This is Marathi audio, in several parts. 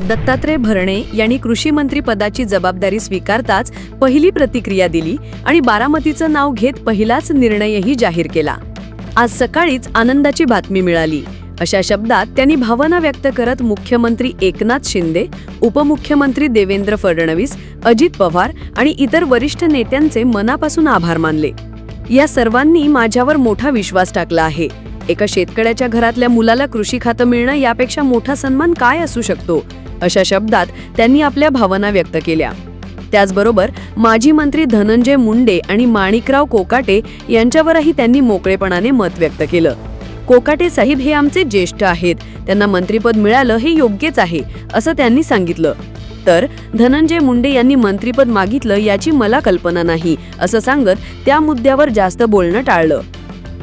दत्तात्रय भरणे यांनी कृषी मंत्री पदाची जबाबदारी स्वीकारताच पहिली प्रतिक्रिया दिली आणि बारामतीचं नाव घेत पहिलाच निर्णयही जाहीर केला. आज सकाळीच आनंदाची बातमी मिळाली. अशा शब्दात त्यांनी भावना व्यक्त करत मुख्यमंत्री एकनाथ शिंदे उपमुख्यमंत्री देवेंद्र फडणवीस अजित पवार आणि इतर वरिष्ठ नेत्यांचे मनापासून आभार मानले. या सर्वांनी माझ्यावर मोठा विश्वास टाकला आहे. एका शेतकऱ्याच्या घरातल्या मुलाला कृषी खातं मिळणं यापेक्षा मोठा सन्मान काय असू शकतो? अशा शब्दात त्यांनी आपल्या भावना व्यक्त केल्या. त्याचबरोबर माजी मंत्री धनंजय मुंडे आणि माणिकराव कोकाटे यांच्यावरही त्यांनी मोकळेपणाने मत व्यक्त केलं. कोकाटे साहेब हे आमचे ज्येष्ठ आहेत. त्यांना मंत्रीपद मिळालं हे योग्यच आहे असं त्यांनी सांगितलं. तर धनंजय मुंडे यांनी मंत्रीपद मागितलं याची मला कल्पना नाही असं सांगत त्या मुद्द्यावर जास्त बोलणं टाळलं.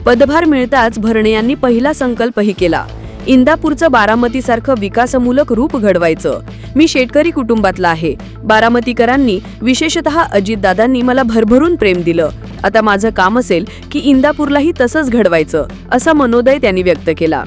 पदभार मिळताच भरणे यांनी पहिला संकल्पही केला. इंदापूरचं बारामतीसारखं विकासमूलक रूप घडवायचं. मी शेतकरी कुटुंबातला आहे. बारामतीकरांनी विशेषतः अजितदादांनी मला भरभरून प्रेम दिलं. आता माझं काम असेल की इंदापूरलाही तसंच घडवायचं असा मनोदय त्यांनी व्यक्त केला.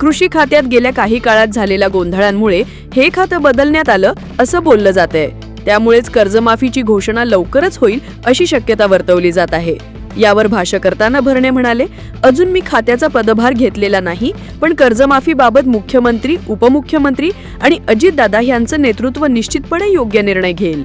कृषी खात्यात गेल्या काही काळात झालेल्या गोंधळांमुळे हे खातं बदलण्यात आलं असं बोललं जात आहे त्यामुळेच कर्जमाफीची घोषणा लवकरच होईल अशी शक्यता वर्तवली जात आहे. यावर भाष्य करताना भरणे म्हणाले अजून मी खात्याचा पदभार घेतलेला नाही पण कर्जमाफीबाबत मुख्यमंत्री उपमुख्यमंत्री आणि अजितदादा यांचं नेतृत्व निश्चितपणे योग्य निर्णय घेईल.